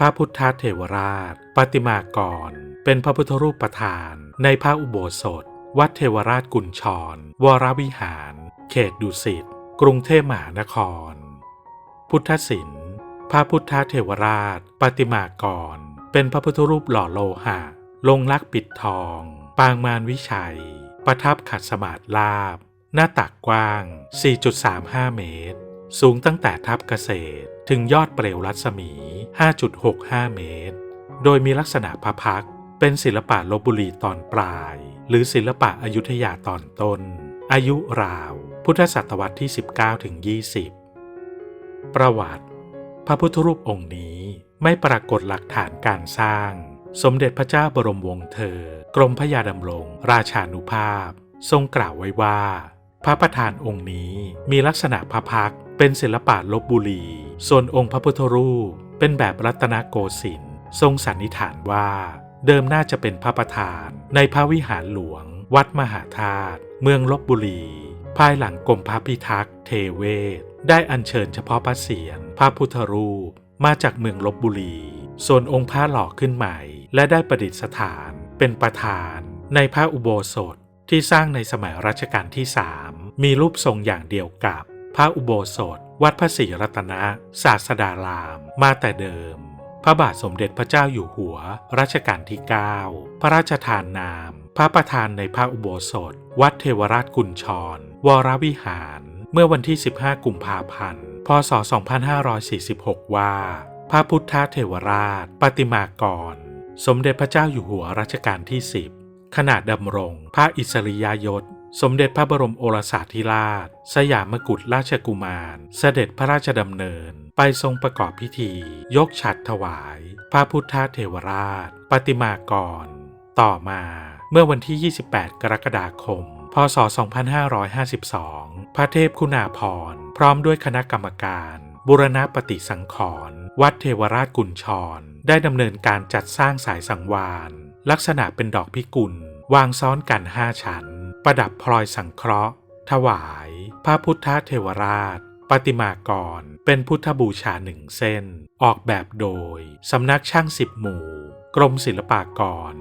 พระพุทธเทวราช ปฏิมากร เป็นพระพุทธรูปประธาน ในพระอุโบสถ วัดเทวราชกุญชร วรวิหาร เขตดุสิต กรุงเทพมหานคร พุทธศิลป์พระพุทธเทวราช ปฏิมากร เป็นพระพุทธรูปหล่อโลหะ ลงลักปิดทอง ปางมารวิชัย ประทับขัดสมาธิลาบ หน้าตักกว้าง 4.35 เมตร สูงตั้งแต่ทับเกษตรถึงยอดเปลวรัศมี 5.65 เมตร โดยมีลักษณะพระพักเป็นศิลปะลบบุรีตอนปลาย หรือศิลปะอยุธยาตอนต้น อายุราว พุทธศตวรรษที่ 19ถึง20 ประวัติ พระพุทธรูปองค์นี้ไม่ปรากฏหลักฐานการสร้าง สมเด็จพระเจ้าบรมวงศ์เธอ กรมพระยาดำรง ราชานุภาพ ทรงกล่าวไว้ว่า พระประธานองค์นี้มีลักษณะพระพัก เป็นศิลปะลบบุรี ส่วนองค์พระพุทธรูป เป็นแบบรัตนโกสินทร์ทรงสันนิษฐานว่า เดิมน่าจะเป็นพระประธาน ในพระวิหารหลวง วัดมหาธาตุเมืองลบบุรี ภายหลังกรมพระพิทักษ์เทเวศ ได้อัญเชิญเฉพาะพระเศียรพระพุทธรูป มาจากเมืองลบบุรี ส่วนองค์พระหล่อขึ้นใหม่ และได้ประดิษฐานเป็นประธานในพระอุโบสถที่สร้างในสมัยรัชกาลที่สามมีรูปทรงอย่างเดียวกับ พระอุโบสถ วัดพระศรีรัตนศาสดาราม มาแต่เดิม พระบาทสมเด็จพระเจ้าอยู่หัว รัชกาลที่ 9 พระราชทานนาม พระประธานในพระอุโบสถ วัดเทวราชกุญชร วรวิหาร เมื่อวันที่ 15 กุมภาพันธ์ พศ 2546 ว่า พระพุทธเทวราช ปฏิมากร สมเด็จพระเจ้าอยู่หัวรัชกาลที่ 10ขนาดดำรงพระอิสริยยศ สมเด็จพระบรมโอรสาธิราช สยามกุฎราชกุมาร เสด็จพระราชดำเนิน ไปทรงประกอบพิธี ยกฉัตรถวาย พระพุทธเทวราช ปฏิมากร ต่อมาเมื่อวันที่ 28 กรกฎาคม พศ 2552 พระเทพคุณาภรณ์พร้อมด้วยคณะกรรมการบุรณปฏิสังขรณ์วัดเทวราชกุญชร ได้ดำเนินการจัดสร้างสายสังวาน ลักษณะเป็นดอกพิกุล วางซ้อนกันห้าชั้น ประดับพลอยสังเคราะห์ ถวาย พระพุทธเทวราช ปฏิมากร เป็นพุทธบูชาหนึ่งเส้น ออกแบบโดย สำนักช่างสิบหมู่ กรมศิลปากร